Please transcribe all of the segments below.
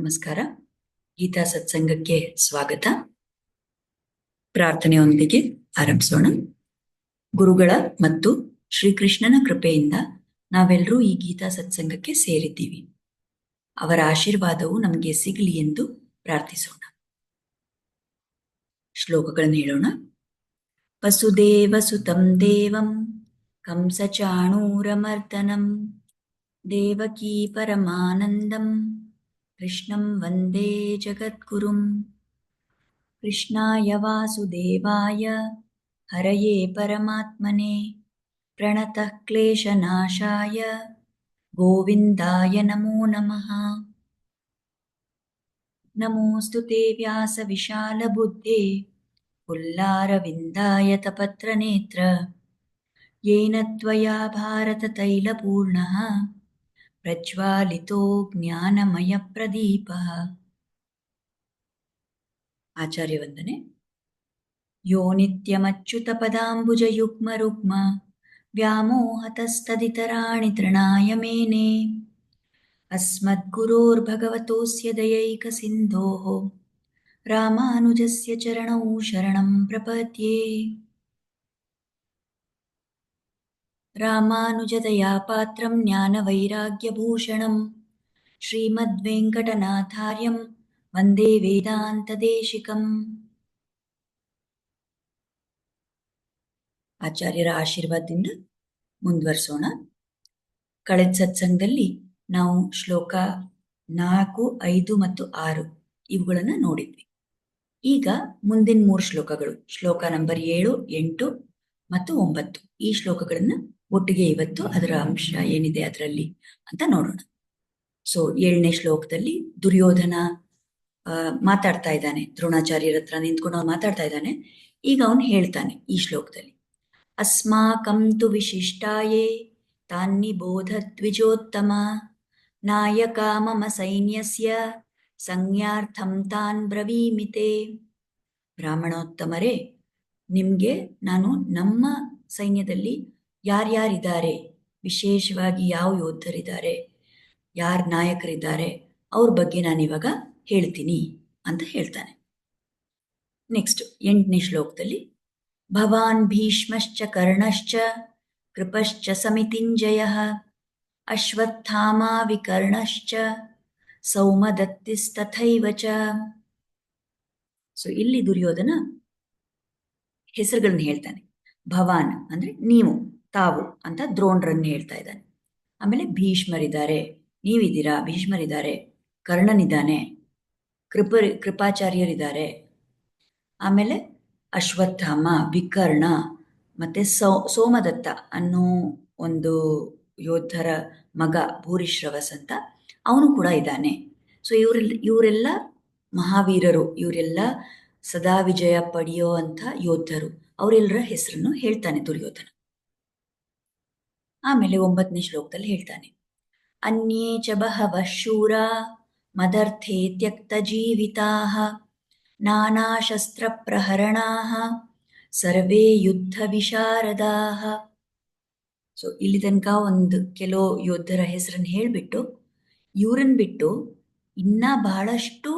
ನಮಸ್ಕಾರ. ಗೀತಾ ಸತ್ಸಂಗಕ್ಕೆ ಸ್ವಾಗತ. ಪ್ರಾರ್ಥನೆಯೊಂದಿಗೆ ಆರಂಭಿಸೋಣ. ಗುರುಗಳ ಮತ್ತು ಶ್ರೀಕೃಷ್ಣನ ಕೃಪೆಯಿಂದ ನಾವೆಲ್ಲರೂ ಈ ಗೀತಾ ಸತ್ಸಂಗಕ್ಕೆ ಸೇರಿದ್ದೀವಿ. ಅವರ ಆಶೀರ್ವಾದವು ನಮಗೆ ಸಿಗಲಿ ಎಂದು ಪ್ರಾರ್ಥಿಸೋಣ. ಶ್ಲೋಕಗಳನ್ನು ಹೇಳೋಣ. ವಸುದೇವ ಸುತಂ ದೇವಂ, ಕಂಸಚಾಣೂರಮರ್ದನಂ, ದೇವಕೀ ಪರಮಾನಂದಂ कृष्णं वन्दे जगद्गुरुं कृष्णाय वासुदेवाय हरये परमात्मने प्रणतः क्लेशनाशाय गोविन्दाय नमो नमः। नमोऽस्तु ते व्यासविशालबुद्धे पुल्लारविन्दाय तपत्रनेत्र। येन त्वया भारततैलपूर्णः ಪ್ರಜ್ವಾಲಿತೋ ಜ್ಞಾನಮಯ ಪ್ರದೀಪ. ಆಚಾರ್ಯ ವಂದನೆ ಯೋ ನಿತ್ಯಮಚ್ಯುತ ಪದಾಂಬುಜ ಯುಗ್ಮ ರುಗ್ಮ, ವ್ಯಾಮೋಹತಸ್ತದಿತರಾಣಿ ತೃಣಾಯ ಮೇನೆ. ಅಸ್ಮದ್ಗುರೋರ್ಭಗವತೋಸ್ಯ ದಯೈಕ ಸಿಂಧೋ, ರಾಮಾನುಜಸ್ಯ ಚರಣೌ ಶರಣಂ ಪ್ರಪದ್ಯೆ. रामानुजदयापात्रं ज्ञानवैराग्यभूषणं श्रीमद्वेङ्कटनाथार्यं वन्दे ವೇದಾಂತದೇಶಿಕಂ ಆಚಾರ್ಯರ ಆಶೀರ್ವಾದದಿಂದ ಮುಂದುವರಿಸೋಣ ಕಳೆದ ಸತ್ಸಂಗದಲ್ಲಿ ನಾವು ಶ್ಲೋಕ ನಾಲ್ಕು ಐದು ಮತ್ತು ಆರು ಇವುಗಳನ್ನು ನೋಡಿದ್ವಿ ಈಗ ಮುಂದಿನ ಮೂರು ಶ್ಲೋಕಗಳು ಶ್ಲೋಕ ನಂಬರ್ ಏಳು ಎಂಟು ಮತ್ತು ಒಂಬತ್ತು ಈ ಶ್ಲೋಕಗಳನ್ನು ಒಟ್ಟಿಗೆ ಇವತ್ತು ಅದರ ಅಂಶ ಏನಿದೆ ಅದರಲ್ಲಿ ಅಂತ ನೋಡೋಣ. ಸೊ ಏಳನೇ ಶ್ಲೋಕದಲ್ಲಿ ದುರ್ಯೋಧನ ಮಾತಾಡ್ತಾ ಇದ್ದಾನೆ. ದ್ರೋಣಾಚಾರ್ಯರ ಹತ್ರ ನಿಂತ್ಕೊಂಡು ಅವ್ನು ಮಾತಾಡ್ತಾ ಇದ್ದಾನೆ. ಈಗ ಅವನು ಹೇಳ್ತಾನೆ ಈ ಶ್ಲೋಕದಲ್ಲಿ. ಅಸ್ಮಾಕಂ ತು ವಿಶಿಷ್ಟಾಯೇ ತಾನ್ನಿಬೋಧ ದ್ವಿಜೋತ್ತಮ ನಾಯಕ ಮಮ ಸೈನ್ಯಸ್ಯ, ಸಂಜ್ಞಾರ್ಥಂ ತಾನ್ ಬ್ರವೀಮಿತೆ. ಬ್ರಾಹ್ಮಣೋತ್ತಮರೇ, ನಿಮಗೆ ನಾನು ನಮ್ಮ ಸೈನ್ಯದಲ್ಲಿ ಯಾರ್ಯಾರಿದ್ದಾರೆ? ವಿಶೇಷವಾಗಿ ಯಾವ ಯೋಧರಿದ್ದಾರೆ ಯಾರು ನಾಯಕರಿದ್ದಾರೆ? ಅವ್ರ ಬಗ್ಗೆ ನಾನಿವಾಗ ಹೇಳ್ತೀನಿ ಅಂತ ಹೇಳ್ತಾನೆ. ನೆಕ್ಸ್ಟ್ ಎಂಟನೇ ಶ್ಲೋಕದಲ್ಲಿ, ಭವಾನ್ ಭೀಷ್ಮಶ್ಚ ಕರ್ಣಶ್ಚ ಕೃಪಶ್ಚ ಸಮಿತಿಂಜಯ ಅಶ್ವತ್ಥಾಮಾ ವಿಕರ್ಣಶ್ಚ ಸೌಮದತ್ತಿಸ್ತಥೈವ ಚ. ಸೊ ಇಲ್ಲಿ ದುರ್ಯೋಧನ ಹೆಸರುಗಳನ್ನ ಹೇಳ್ತಾನೆ. ಭವಾನ್ ಅಂದ್ರೆ ನೀವು. ತಾವು ಅಂತ ದ್ರೋಣರನ್ನು ಹೇಳ್ತಾ ಇದ್ದಾನೆ. ಆಮೇಲೆ ಭೀಷ್ಮರಿದ್ದಾರೆ. ನೀವಿದ್ದೀರಾ? ಭೀಷ್ಮರಿದ್ದಾರೆ. ಕರ್ಣನಿದ್ದಾನೆ. ಕೃಪ, ಕೃಪಾಚಾರ್ಯರಿದ್ದಾರೆ. ಆಮೇಲೆ ಅಶ್ವತ್ಥಾಮ, ವಿಕರ್ಣ ಮತ್ತೆ ಸೋ, ಸೋಮದತ್ತ ಅನ್ನೋ ಒಂದು ಯೋಧರ ಮಗ ಭೂರಿಶ್ರವಸ್ ಅಂತ ಅವನು ಕೂಡ ಇದ್ದಾನೆ. ಸೊ ಇವರೆಲ್ಲ ಇವರೆಲ್ಲ ಮಹಾವೀರರು, ಇವರೆಲ್ಲ ಸದಾ ವಿಜಯ ಪಡೆಯೋ ಅಂಥ ಯೋಧರು ಅವರೆಲ್ಲರ ಹೆಸರನ್ನು ಹೇಳ್ತಾನೆ ದುರ್ಯೋಧನ. ಆಮೇಲೆ ಒಂಬತ್ತನೇ ಶ್ಲೋಕದಲ್ಲಿ ಹೇಳ್ತಾನೆ. ಅನ್ಯೇ ಚ ಬಹವ ಶೂರ ಮದರ್ಥೇ ತ್ಯಕ್ತ ಜೀವಿತಾ ನಾನಾ ಶಸ್ತ್ರ ಪ್ರಹರಣಾ ಸರ್ವೇ ಯುದ್ಧ ವಿಶಾರದಾ. ಸೊ ಇಲ್ಲಿ ತನಕ ಒಂದು ಕೆಲವು ಯೋಧರ ಹೆಸರನ್ನು ಹೇಳಿಬಿಟ್ಟು, ಇವರನ್ನು ಬಿಟ್ಟು ಇನ್ನ ಬಹಳಷ್ಟು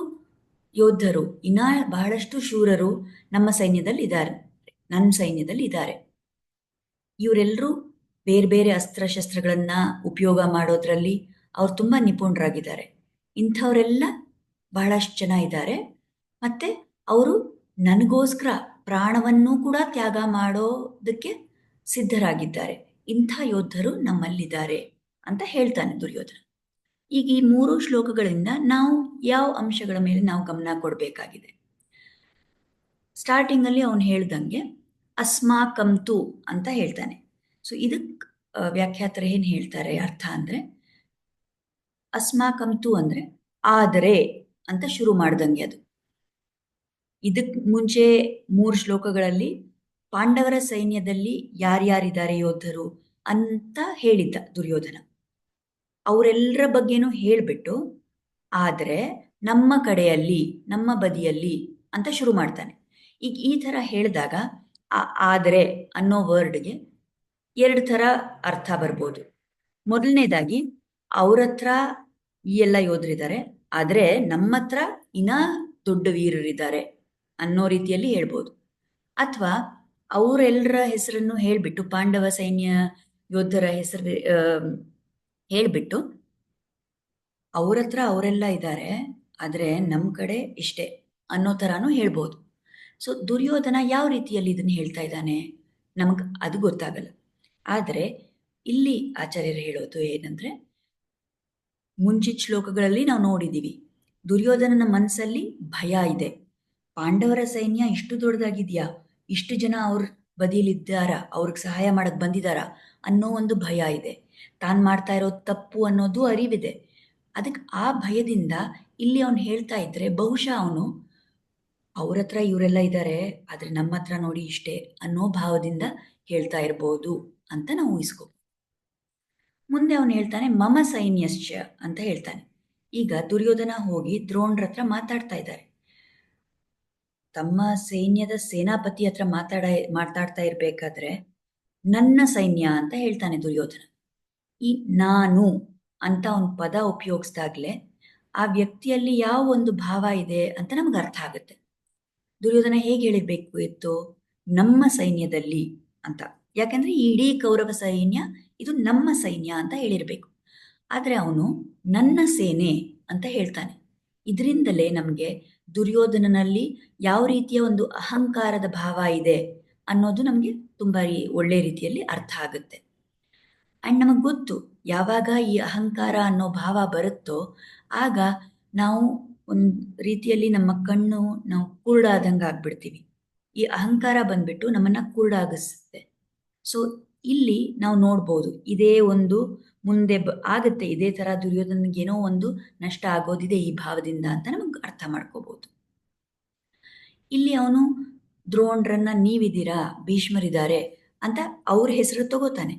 ಯೋಧರು, ಇನ್ನ ಬಹಳಷ್ಟು ಶೂರರು ನಮ್ಮ ಸೈನ್ಯದಲ್ಲಿ ಇದ್ದಾರೆ ನನ್ನ ಸೈನ್ಯದಲ್ಲಿ ಇದ್ದಾರೆ ಇವರೆಲ್ಲರೂ ಬೇರೆ ಬೇರೆ ಅಸ್ತ್ರಶಸ್ತ್ರಗಳನ್ನ ಉಪಯೋಗ ಮಾಡೋದ್ರಲ್ಲಿ ಅವ್ರು ತುಂಬ ನಿಪುಣರಾಗಿದ್ದಾರೆ. ಇಂಥವರೆಲ್ಲ ಬಹಳಷ್ಟು ಜನ ಇದ್ದಾರೆ. ಮತ್ತೆ ಅವರು ನನಗೋಸ್ಕರ ಪ್ರಾಣವನ್ನೂ ಕೂಡ ತ್ಯಾಗ ಮಾಡೋದಕ್ಕೆ ಸಿದ್ಧರಾಗಿದ್ದಾರೆ. ಇಂಥ ಯೋಧರು ನಮ್ಮಲ್ಲಿದ್ದಾರೆ ಅಂತ ಹೇಳ್ತಾನೆ ದುರ್ಯೋಧನ. ಈಗ ಈ ಮೂರು ಶ್ಲೋಕಗಳಿಂದ ನಾವು ಯಾವ ಅಂಶಗಳ ಮೇಲೆ ನಾವು ಗಮನ ಕೊಡಬೇಕಾಗಿದೆ? ಸ್ಟಾರ್ಟಿಂಗಲ್ಲಿ ಅವನು ಹೇಳ್ದಂಗೆ, ಅಸ್ಮಾಕಂತು ಅಂತ ಹೇಳ್ತಾನೆ. ಸೊ ಇದಕ್ಕೆ ವ್ಯಾಖ್ಯಾತರ ಏನು ಹೇಳ್ತಾರೆ ಅರ್ಥ ಅಂದರೆ ಅಸ್ಮಾಕಂತು ಅಂದರೆ, ಆದರೆ ಅಂತ ಶುರು ಮಾಡ್ದಂಗೆ ಅದು. ಇದಕ್ಕೆ ಮುಂಚೆ ಮೂರು ಶ್ಲೋಕಗಳಲ್ಲಿ ಪಾಂಡವರ ಸೈನ್ಯದಲ್ಲಿ ಯಾರ್ಯಾರಿದ್ದಾರೆ ಯೋಧರು ಅಂತ ಹೇಳಿದ್ದ ದುರ್ಯೋಧನ. ಅವರೆಲ್ಲರ ಬಗ್ಗೆನೂ ಹೇಳಿಬಿಟ್ಟು, ಆದರೆ ನಮ್ಮ ಕಡೆಯಲ್ಲಿ, ನಮ್ಮ ಬದಿಯಲ್ಲಿ ಅಂತ ಶುರು ಮಾಡ್ತಾನೆ. ಈಗ ಈ ಥರ ಹೇಳಿದಾಗ ಆದರೆ ಅನ್ನೋ ವರ್ಡ್ಗೆ ಎರಡು ಥರ ಅರ್ಥ ಬರ್ಬೋದು. ಮೊದಲನೇದಾಗಿ, ಅವ್ರ ಹತ್ರ ಈ ಎಲ್ಲ ಯೋಧರಿದ್ದಾರೆ ಆದರೆ ನಮ್ಮ ಹತ್ರ ಇನ್ನ ದೊಡ್ಡ ವೀರರಿದ್ದಾರೆ ಅನ್ನೋ ರೀತಿಯಲ್ಲಿ ಹೇಳ್ಬೋದು. ಅಥವಾ ಅವರೆಲ್ಲರ ಹೆಸರನ್ನು ಹೇಳಿಬಿಟ್ಟು, ಪಾಂಡವ ಸೈನ್ಯ ಯೋಧರ ಹೆಸರು ಹೇಳಿಬಿಟ್ಟು ಅವ್ರ ಹತ್ರ ಅವರೆಲ್ಲ ಇದ್ದಾರೆ. ಆದರೆ ನಮ್ಮ ಕಡೆ ಇಷ್ಟೇ ಅನ್ನೋ ಥರನೂ ಹೇಳ್ಬೋದು. ಸೊ ದುರ್ಯೋಧನ ಯಾವ ರೀತಿಯಲ್ಲಿ ಇದನ್ನು ಹೇಳ್ತಾ ಇದ್ದಾನೆ? ನಮಗೆ ಅದು ಗೊತ್ತಾಗಲ್ಲ. ಆದರೆ ಇಲ್ಲಿ ಆಚಾರ್ಯರು ಹೇಳೋದು ಏನಂದ್ರೆ ಮುಂಚಿನ ಶ್ಲೋಕಗಳಲ್ಲಿ ನಾವು ನೋಡಿದ್ದೀವಿ ದುರ್ಯೋಧನನ ಮನಸ್ಸಲ್ಲಿ ಭಯ ಇದೆ. ಪಾಂಡವರ ಸೈನ್ಯ ಇಷ್ಟು ದೊಡ್ಡದಾಗಿದೆಯಾ? ಇಷ್ಟು ಜನ ಅವ್ರ ಬದಿಯಲ್ಲಿದ್ದಾರ? ಅವ್ರಿಗೆ ಸಹಾಯ ಮಾಡಕ್ ಬಂದಿದಾರ? ಅನ್ನೋ ಒಂದು ಭಯ ಇದೆ. ತಾನು ಮಾಡ್ತಾ ಇರೋದು ತಪ್ಪು ಅನ್ನೋದು ಅರಿವಿದೆ. ಅದಕ್ಕೆ ಆ ಭಯದಿಂದ ಇಲ್ಲಿ ಅವನು ಹೇಳ್ತಾ ಇದ್ರೆ, ಬಹುಶಃ ಅವನು ಅವ್ರ ಹತ್ರ ಇವರೆಲ್ಲ ಇದ್ದಾರೆ ಆದರೆ ನಮ್ಮ ಹತ್ರ ನೋಡಿ ಇಷ್ಟೇ ಅನ್ನೋ ಭಾವದಿಂದ ಹೇಳ್ತಾ ಇರ್ಬೋದು. ಅಂತ ನಾವು ಊಹಿಸ್ಕೋ ಮುಂದೆ ಅವನು ಹೇಳ್ತಾನೆ, ಮಮ ಸೈನ್ಯಶ್ಚ ಅಂತ ಹೇಳ್ತಾನೆ. ಈಗ ದುರ್ಯೋಧನ ಹೋಗಿ ದ್ರೋಣ್ರ ಹತ್ರ ಮಾತಾಡ್ತಾ ಇದ್ದಾರೆ. ತಮ್ಮ ಸೈನ್ಯದ ಸೇನಾಪತಿ ಹತ್ರ ಮಾತಾಡ, ಮಾತಾಡ್ತಾ ಇರ್ಬೇಕಾದ್ರೆ ನನ್ನ ಸೈನ್ಯ ಅಂತ ಹೇಳ್ತಾನೆ ದುರ್ಯೋಧನ. ಈ ನಾನು ಅಂತ ಒಂದು ಪದ ಉಪಯೋಗಿಸ್ದಾಗ್ಲೆ ಆ ವ್ಯಕ್ತಿಯಲ್ಲಿ ಯಾವ ಒಂದು ಭಾವ ಇದೆ ಅಂತ ನಮ್ಗೆ ಅರ್ಥ ಆಗುತ್ತೆ. ದುರ್ಯೋಧನ ಹೇಗೆ ಹೇಳಿರ್ಬೇಕು ಇತ್ತು ನಮ್ಮ ಸೈನ್ಯದಲ್ಲಿ ಅಂತ. ಯಾಕಂದ್ರೆ ಈ ಇಡೀ ಕೌರವ ಸೈನ್ಯ ಇದು ನಮ್ಮ ಸೈನ್ಯ ಅಂತ ಹೇಳಿರ್ಬೇಕು. ಆದರೆ ಅವನು ನನ್ನ ಸೇನೆ ಅಂತ ಹೇಳ್ತಾನೆ. ಇದರಿಂದಲೇ ನಮಗೆ ದುರ್ಯೋಧನನಲ್ಲಿ ಯಾವ ರೀತಿಯ ಒಂದು ಅಹಂಕಾರದ ಭಾವ ಇದೆ ಅನ್ನೋದು ನಮಗೆ ತುಂಬ ಒಳ್ಳೆ ರೀತಿಯಲ್ಲಿ ಅರ್ಥ ಆಗುತ್ತೆ. ಆ್ಯಂಡ್ ನಮಗೆ ಗೊತ್ತು ಯಾವಾಗ ಈ ಅಹಂಕಾರ ಅನ್ನೋ ಭಾವ ಬರುತ್ತೋ ಆಗ ನಾವು ಒಂದು ರೀತಿಯಲ್ಲಿ ನಮ್ಮ ಕಣ್ಣು ನಾವು ಕುರುಡಾದಂಗೆ ಆಗ್ಬಿಡ್ತೀವಿ. ಈ ಅಹಂಕಾರ ಬಂದ್ಬಿಟ್ಟು ನಮ್ಮನ್ನ ಕುರುಡಾಗಿಸುತ್ತೆ ಸೊ ಇಲ್ಲಿ ನಾವು ನೋಡ್ಬೋದು, ಇದೇ ಒಂದು ಮುಂದೆ ಬ, ಆಗುತ್ತೆ, ಇದೇ ಥರ ದುರ್ಯೋಧನಿಗೇನೋ ಒಂದು ನಷ್ಟ ಆಗೋದಿದೆ ಈ ಭಾವದಿಂದ ಅಂತ ನಮಗೆ ಅರ್ಥ ಮಾಡ್ಕೋಬೋದು. ಇಲ್ಲಿ ಅವನು, ದ್ರೋಣ್ರನ್ನ ನೀವಿದ್ದೀರಾ, ಭೀಷ್ಮರಿದ್ದಾರೆ ಅಂತ ಅವ್ರ ಹೆಸರು ತಗೋತಾನೆ.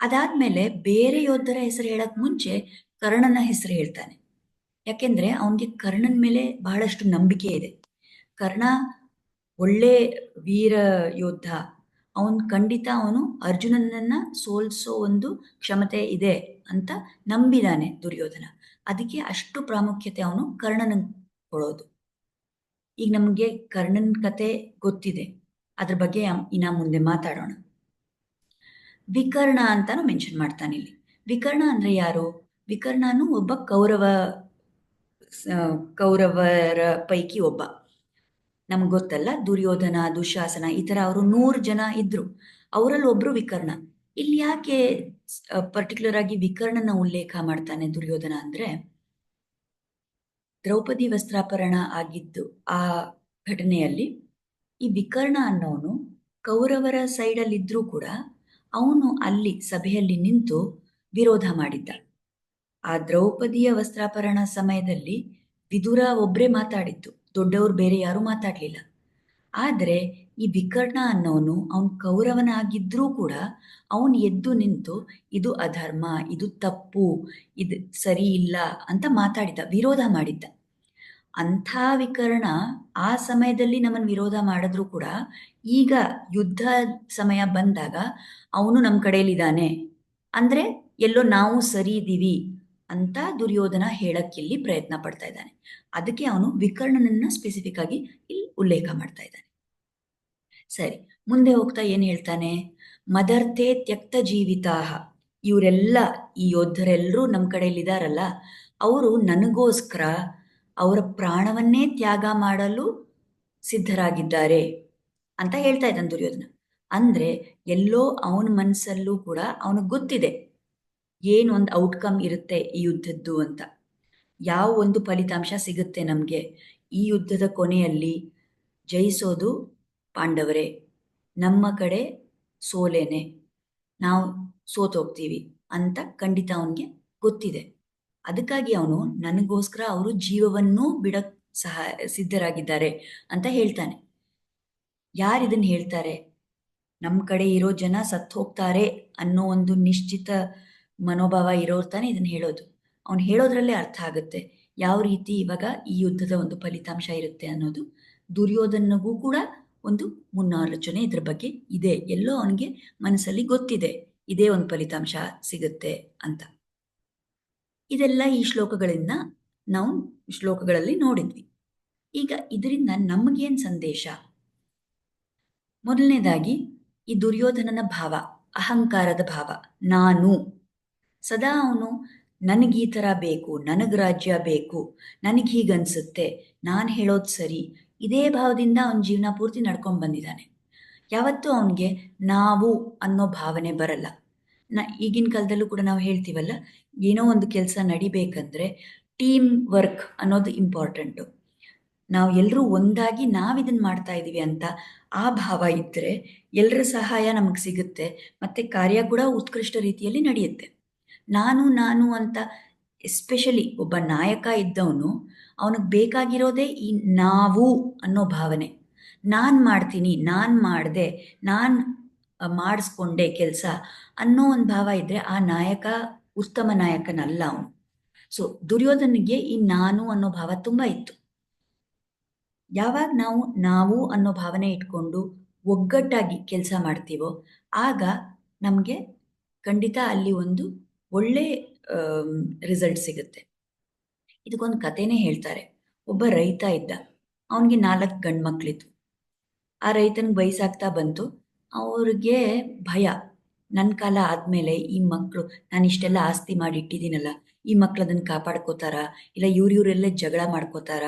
ಅದಾದ್ಮೇಲೆ ಬೇರೆ ಯೋಧರ ಹೆಸರು ಹೇಳಕ್ ಮುಂಚೆ ಕರ್ಣನ ಹೆಸರು ಹೇಳ್ತಾನೆ. ಯಾಕೆಂದ್ರೆ ಅವನಿಗೆ ಕರ್ಣನ ಮೇಲೆ ಬಹಳಷ್ಟು ನಂಬಿಕೆ ಇದೆ. ಕರ್ಣ ಒಳ್ಳೆ ವೀರ ಯೋಧ ಅವನ್ ಖಂಡಿತ ಅವನು ಅರ್ಜುನನನ್ನ ಸೋಲ್ಸೋ ಒಂದು ಕ್ಷಮತೆ ಇದೆ ಅಂತ ನಂಬಿದಾನೆ ದುರ್ಯೋಧನ. ಅದಕ್ಕೆ ಅಷ್ಟು ಪ್ರಾಮುಖ್ಯತೆ ಅವನು ಕರ್ಣನ ಕೊಡೋದು. ಈಗ ನಮಗೆ ಕರ್ಣನ್ ಕತೆ ಗೊತ್ತಿದೆ. ಅದ್ರ ಬಗ್ಗೆ ಇನ್ನ ಮುಂದೆ ಮಾತಾಡೋಣ. ವಿಕರ್ಣ ಅಂತಾನು ಮೆನ್ಷನ್ ಮಾಡ್ತಾನೆ ಇಲ್ಲಿ. ವಿಕರ್ಣ ಅಂದ್ರೆ ಯಾರು? ವಿಕರ್ಣನು ಒಬ್ಬ ಕೌರವ ಕೌರವರ ಪೈಕಿ ಒಬ್ಬ. ನಮ್ಗೆ ಗೊತ್ತಲ್ಲ? ದುರ್ಯೋಧನ, ದುಶಾಸನ ಈ ತರ ಅವರು ನೂರು ಜನ ಇದ್ರು. ಅವರಲ್ಲಿ ಒಬ್ರು ವಿಕರ್ಣ. ಇಲ್ಲಿ ಯಾಕೆ ಪರ್ಟಿಕ್ಯುಲರ್ ಆಗಿ ವಿಕರ್ಣನ ಉಲ್ಲೇಖ ಮಾಡ್ತಾನೆ ದುರ್ಯೋಧನ ಅಂದ್ರೆ, ದ್ರೌಪದಿ ವಸ್ತ್ರಾಪರಣ ಆಗಿದ್ದು ಆ ಘಟನೆಯಲ್ಲಿ ಈ ವಿಕರ್ಣ ಅನ್ನೋನು ಕೌರವರ ಸೈಡಲ್ಲಿ ಇದ್ರೂ ಕೂಡ ಅವನು ಅಲ್ಲಿ ಸಭೆಯಲ್ಲಿ ನಿಂತು ವಿರೋಧ ಮಾಡಿದ್ದ. ಆ ದ್ರೌಪದಿಯ ವಸ್ತ್ರಾಪರಣ ಸಮಯದಲ್ಲಿ ವಿದುರ ಒಬ್ರೇ ಮಾತಾಡಿದ್ದು. ದೊಡ್ಡವರು ಬೇರೆ ಯಾರೂ ಮಾತಾಡಲಿಲ್ಲ. ಆದರೆ ಈ ವಿಕರ್ಣ ಅನ್ನೋನು ಅವನು ಕೌರವನಾಗಿದ್ದರೂ ಕೂಡ ಅವನು ಎದ್ದು ನಿಂತು ಇದು ಅಧರ್ಮ, ಇದು ತಪ್ಪು, ಇದು ಸರಿ ಇಲ್ಲ ಅಂತ ಮಾತಾಡಿದ್ದ ವಿರೋಧ ಮಾಡಿದ್ದ. ಅಂಥ ವಿಕರ್ಣ ಆ ಸಮಯದಲ್ಲಿ ನಮ್ಮನ್ನು ವಿರೋಧ ಮಾಡಿದ್ರು ಕೂಡ ಈಗ ಯುದ್ಧ ಸಮಯ ಬಂದಾಗ ಅವನು ನಮ್ಮ ಕಡೆಯಲ್ಲಿದ್ದಾನೆ. ಅಂದರೆ ಎಲ್ಲೋ ನಾವು ಸರಿ ಇದ್ದೀವಿ ಅಂತ ದುರ್ಯೋಧನ ಹೇಳಕ್ಕೆ ಇಲ್ಲಿ ಪ್ರಯತ್ನ ಪಡ್ತಾ ಇದ್ದಾನೆ. ಅದಕ್ಕೆ ಅವನು ವಿಕರ್ಣನನ್ನ ಸ್ಪೆಸಿಫಿಕ್ ಆಗಿ ಇಲ್ಲಿ ಉಲ್ಲೇಖ ಮಾಡ್ತಾ ಇದ್ದಾನೆ. ಸರಿ, ಮುಂದೆ ಹೋಗ್ತಾ ಏನ್ ಹೇಳ್ತಾನೆ? ಮದರ್ಥೆ ತ್ಯಕ್ತ ಜೀವಿತಾಹ. ಇವರೆಲ್ಲ, ಈ ಯೋಧರೆಲ್ಲರೂ ನಮ್ಮ ಕಡೆಯಲ್ಲಿದ್ದಾರಲ್ಲ ಅವರು ನನಗೋಸ್ಕರ ಅವರ ಪ್ರಾಣವನ್ನೇ ತ್ಯಾಗ ಮಾಡಲು ಸಿದ್ಧರಾಗಿದ್ದಾರೆ ಅಂತ ಹೇಳ್ತಾ ಇದ್ದಾನೆ ದುರ್ಯೋಧನ. ಅಂದ್ರೆ ಎಲ್ಲೋ ಅವನ ಮನಸ್ಸಲ್ಲೂ ಕೂಡ ಅವನಿಗೆ ಗೊತ್ತಿದೆ. ಏನು ಒಂದು ಔಟ್ಕಮ್ ಇರುತ್ತೆ ಈ ಯುದ್ಧದ್ದು ಅಂತ. ಯಾವ ಒಂದು ಫಲಿತಾಂಶ ಸಿಗುತ್ತೆ ನಮಗೆ ಈ ಯುದ್ಧದ ಕೊನೆಯಲ್ಲಿ ಜಯಿಸೋದು ಪಾಂಡವರೇ, ನಮ್ಮ ಕಡೆ ಸೋಲೇನೆ, ನಾವು ಸೋತೋಗ್ತೀವಿ ಅಂತ ಖಂಡಿತ ಅವನಿಗೆ ಗೊತ್ತಿದೆ. ಅದಕ್ಕಾಗಿ ಅವನು ನನಗೋಸ್ಕರ ಅವರು ಜೀವವನ್ನೂ ಬಿಡಕ್ ಸಹ ಸಿದ್ಧರಾಗಿದ್ದಾರೆ ಅಂತ ಹೇಳ್ತಾನೆ. ಯಾರು ಯಾರಿದನ್ನು ಹೇಳ್ತಾರೆ? ನಮ್ಮ ಕಡೆ ಇರೋ ಜನ ಸತ್ತು ಹೋಗ್ತಾರೆ ಅನ್ನೋ ಒಂದು ನಿಶ್ಚಿತ ಮನೋಭಾವ ಇರೋರು ತಾನೇ ಇದನ್ನ ಹೇಳೋದು. ಅವ್ನು ಹೇಳೋದ್ರಲ್ಲೇ ಅರ್ಥ ಆಗುತ್ತೆ. ಯಾವ ರೀತಿ ಇವಾಗ ಈ ಯುದ್ಧದ ಒಂದು ಫಲಿತಾಂಶ ಇರುತ್ತೆ ಅನ್ನೋದು. ದುರ್ಯೋಧನಗೂ ಕೂಡ ಒಂದು ಮುನ್ನಾಲೋಚನೆ ಇದ್ರ ಬಗ್ಗೆ ಇದೆ. ಎಲ್ಲೋ ಅವನಿಗೆ ಮನಸ್ಸಲ್ಲಿ ಗೊತ್ತಿದೆ. ಇದೇ ಒಂದು ಫಲಿತಾಂಶ ಸಿಗುತ್ತೆ ಅಂತ. ಇದೆಲ್ಲ ಈ ಶ್ಲೋಕಗಳಿಂದ ನಾವು ಶ್ಲೋಕಗಳಲ್ಲಿ ನೋಡಿದ್ವಿ. ಈಗ ಇದರಿಂದ ನಮಗೇನು ಸಂದೇಶ? ಮೊದಲನೇದಾಗಿ ಈ ದುರ್ಯೋಧನನ ಭಾವ, ಅಹಂಕಾರದ ಭಾವ, ನಾನು. ಸದಾ ಅವನು, ನನಗೆ ಈ ಥರ ಬೇಕು, ನನಗೆ ರಾಜ್ಯ ಬೇಕು, ನನಗೆ ಹೀಗನ್ಸುತ್ತೆ, ನಾನು ಹೇಳೋದು ಸರಿ. ಇದೇ ಭಾವದಿಂದ ಅವನ ಜೀವನ ಪೂರ್ತಿ ನಡ್ಕೊಂಡು ಬಂದಿದ್ದಾನೆ. ಯಾವತ್ತೂ ಅವನಿಗೆ ನಾವು ಅನ್ನೋ ಭಾವನೆ ಬರಲ್ಲ. ನ, ಈಗಿನ ಕಾಲದಲ್ಲೂ ಕೂಡ ನಾವು ಹೇಳ್ತೀವಲ್ಲ, ಏನೋ ಒಂದು ಕೆಲಸ ನಡಿಬೇಕಂದ್ರೆ ಟೀಮ್ ವರ್ಕ್ ಅನ್ನೋದು ಇಂಪಾರ್ಟೆಂಟು. ನಾವು ಎಲ್ಲರೂ ಒಂದಾಗಿ ನಾವು ಇದನ್ನು ಮಾಡ್ತಾ ಇದ್ದೀವಿ ಅಂತ ಆ ಭಾವ ಇದ್ದರೆ ಎಲ್ಲರ ಸಹಾಯ ನಮಗೆ ಸಿಗುತ್ತೆ, ಮತ್ತು ಕಾರ್ಯ ಕೂಡ ಉತ್ಕೃಷ್ಟ ರೀತಿಯಲ್ಲಿ ನಡೆಯುತ್ತೆ. ನಾನು ನಾನು ಅಂತ ಎಸ್ಪೆಷಲಿ ಒಬ್ಬ ನಾಯಕ ಇದ್ದವನು, ಅವನಿಗೆ ಬೇಕಾಗಿರೋದೇ ಈ ನಾವು ಅನ್ನೋ ಭಾವನೆ. ನಾನು ಮಾಡ್ತೀನಿ, ನಾನು ಮಾಡಿದೆ, ನಾನು ಮಾಡಿಸ್ಕೊಂಡೆ ಕೆಲಸ ಅನ್ನೋ ಒಂದು ಭಾವ ಇದ್ದರೆ ಆ ನಾಯಕ ಉತ್ತಮ ನಾಯಕನಲ್ಲ ಅವನು. ಸೊ ದುರ್ಯೋಧನಿಗೆ ಈ ನಾನು ಅನ್ನೋ ಭಾವ ತುಂಬ ಇತ್ತು. ಯಾವಾಗ ನಾವು ನಾವು ಅನ್ನೋ ಭಾವನೆ ಇಟ್ಕೊಂಡು ಒಗ್ಗಟ್ಟಾಗಿ ಕೆಲಸ ಮಾಡ್ತೀವೋ, ಆಗ ನಮಗೆ ಖಂಡಿತ ಅಲ್ಲಿ ಒಂದು ಒಳ್ಳೆ ರಿಸಲ್ಟ್ ಸಿಗುತ್ತೆ. ಇದಕ್ಕೊಂದು ಕಥೆನೇ ಹೇಳ್ತಾರೆ. ಒಬ್ಬ ರೈತ ಇದ್ದ. ಅವನಿಗೆ ನಾಲ್ಕು ಗಂಡು ಮಕ್ಕಳಿತ್ತು ಆ ರೈತನಿಗೆ ವಯಸ್ಸಾಗ್ತಾ ಬಂತು. ಅವ್ರಿಗೆ ಭಯ. ನನ್ನ ಕಾಲ ಆದಮೇಲೆ ಈ ಮಕ್ಕಳು ನಾನು ಇಷ್ಟೆಲ್ಲ ಆಸ್ತಿ ಮಾಡಿ ಇಟ್ಟಿದ್ದೀನಲ್ಲ, ಈ ಮಕ್ಳು ಅದನ್ನು ಕಾಪಾಡ್ಕೋತಾರ? ಇಲ್ಲ ಇವ್ರು ಜಗಳ ಮಾಡ್ಕೋತಾರ?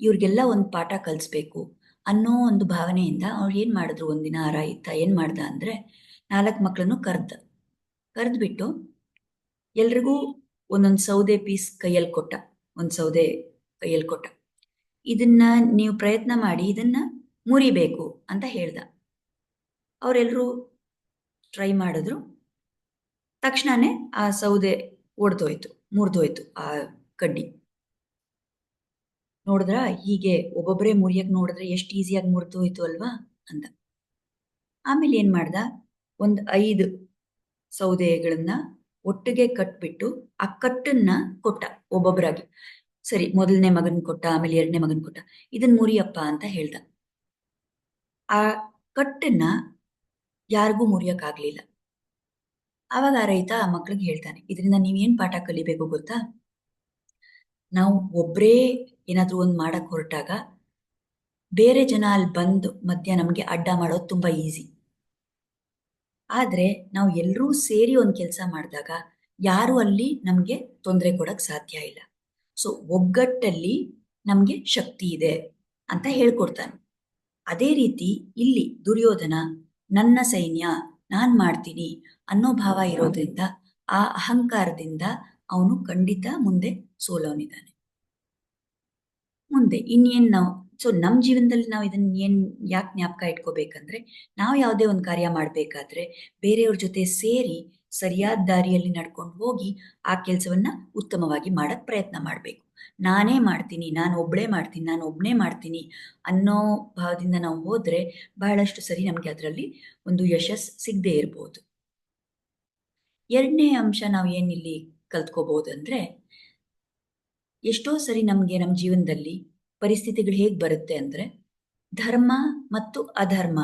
ಇವ್ರಿಗೆಲ್ಲ ಒಂದು ಪಾಠ ಕಲಿಸ್ಬೇಕು ಅನ್ನೋ ಒಂದು ಭಾವನೆಯಿಂದ ಅವ್ರು ಏನು ಮಾಡಿದ್ರು ಒಂದಿನ ಆ ರೈತ ಏನು ಮಾಡ್ದ ಅಂದರೆ ನಾಲ್ಕು ಮಕ್ಕಳನ್ನು ಕರೆದ. ಕರೆದ್ಬಿಟ್ಟು ಎಲ್ರಿಗೂ ಒಂದೊಂದು ಸೌದೆ ಪೀಸ್ ಕೈಯಲ್ಲಿ ಕೊಟ್ಟ, ಒಂದು ಸೌದೆ ಕೈಯಲ್ಲಿ ಕೊಟ್ಟ. ಇದನ್ನ ನೀವು ಪ್ರಯತ್ನ ಮಾಡಿ, ಇದನ್ನ ಮುರಿಬೇಕು ಅಂತ ಹೇಳ್ದ. ಅವರೆಲ್ಲರೂ ಟ್ರೈ ಮಾಡಿದ್ರು. ತಕ್ಷಣನೇ ಆ ಸೌದೆ ಒಡೆದೋಯ್ತು, ಮುರಿದೋಯ್ತು ಆ ಕಡ್ಡಿ. ನೋಡಿದ್ರ ಹೀಗೆ ಒಬ್ಬೊಬ್ಬರೇ ಮುರಿಯಕ್ಕೆ ನೋಡಿದ್ರೆ ಎಷ್ಟು ಈಸಿಯಾಗಿ ಮುರಿದೋಯ್ತು ಅಲ್ವಾ ಅಂದ ಆಮೇಲೆ ಏನು ಮಾಡ್ದ? ಒಂದು ಐದು ಸೌದೆಗಳನ್ನ ಒಟ್ಟಿಗೆ ಕಟ್ಬಿಟ್ಟು ಆ ಕಟ್ಟನ್ನ ಕೊಟ್ಟ ಒಬ್ಬೊಬ್ಬರಾಗಿ ಸರಿ, ಮೊದಲನೇ ಮಗನ್ ಕೊಟ್ಟ, ಆಮೇಲೆ ಎರಡನೇ ಮಗನ್ ಕೊಟ್ಟ. ಇದನ್ ಮುರಿಯಪ್ಪ ಅಂತ ಹೇಳ್ದ. ಆ ಕಟ್ಟನ್ನ ಯಾರಿಗೂ ಮುರಿಯಕ್ಕಾಗ್ಲಿಲ್ಲ. ಆವಾಗ ಆ ರೈತ ಆ ಮಕ್ಳಿಗೆ ಹೇಳ್ತಾನೆ, ಇದರಿಂದ ನೀವೇನ್ ಪಾಠ ಕಲಿಬೇಕು ಗೊತ್ತಾ? ನಾವು ಒಬ್ರೇ ಏನಾದ್ರೂ ಒಂದ್ ಮಾಡಕ್ ಹೊರಟಾಗ ಬೇರೆ ಜನ ಅಲ್ಲಿ ಬಂದು ಮಧ್ಯ ನಮಗೆ ಅಡ್ಡ ಮಾಡೋದು ತುಂಬಾ ಈಸಿ ಆದರೆ ನಾವು ಎಲ್ಲರೂ ಸೇರಿ ಒಂದು ಕೆಲಸ ಮಾಡಿದಾಗ ಯಾರು ಅಲ್ಲಿ ನಮಗೆ ತೊಂದರೆ ಕೊಡಕ್ಕೆ ಸಾಧ್ಯ ಇಲ್ಲ. ಸೊ ಒಗ್ಗಟ್ಟಲ್ಲಿ ನಮಗೆ ಶಕ್ತಿ ಇದೆ ಅಂತ ಹೇಳ್ಕೊಡ್ತಾನೆ. ಅದೇ ರೀತಿ ಇಲ್ಲಿ ದುರ್ಯೋಧನ, ನನ್ನ ಸೈನ್ಯ, ನಾನು ಮಾಡ್ತೀನಿ ಅನ್ನೋ ಭಾವ ಇರೋದ್ರಿಂದ ಆ ಅಹಂಕಾರದಿಂದ ಅವನು ಖಂಡಿತ ಮುಂದೆ ಸೋಲೋನಿದ್ದಾನೆ ಮುಂದೆ ಇನ್ನೇನು ನಾವು ಸೊ ನಮ್ಮ ಜೀವನದಲ್ಲಿ ನಾವು ಇದನ್ನ ಏನು ಯಾಕೆ ಜ್ಞಾಪಕ ಇಟ್ಕೋಬೇಕಂದ್ರೆ, ನಾವು ಯಾವುದೇ ಒಂದು ಕಾರ್ಯ ಮಾಡಬೇಕಾದ್ರೆ ಬೇರೆಯವ್ರ ಜೊತೆ ಸೇರಿ ಸರಿಯಾದ ದಾರಿಯಲ್ಲಿ ನಡ್ಕೊಂಡು ಹೋಗಿ ಆ ಕೆಲಸವನ್ನ ಉತ್ತಮವಾಗಿ ಮಾಡಕ್ ಪ್ರಯತ್ನ ಮಾಡಬೇಕು. ನಾನೇ ಮಾಡ್ತೀನಿ, ನಾನು ಒಬ್ಬಳೇ ಮಾಡ್ತೀನಿ, ನಾನು ಒಬ್ಬನೇ ಮಾಡ್ತೀನಿ ಅನ್ನೋ ಭಾವದಿಂದ ನಾವು ಹೋದ್ರೆ ಬಹಳಷ್ಟು ಸರಿ ನಮಗೆ ಅದರಲ್ಲಿ ಒಂದು ಯಶಸ್ ಸಿಗದೇ ಇರ್ಬೋದು. ಎರಡನೇ ಅಂಶ ನಾವು ಏನಿಲ್ಲಿ ಕಲ್ತ್ಕೋಬಹುದಂದ್ರೆ ಎಷ್ಟೋ ಸರಿ ನಮಗೆ ನಮ್ಮ ಜೀವನದಲ್ಲಿ ಪರಿಸ್ಥಿತಿಗಳು ಹೇಗೆ ಬರುತ್ತೆ ಅಂದರೆ ಧರ್ಮ ಮತ್ತು ಅಧರ್ಮ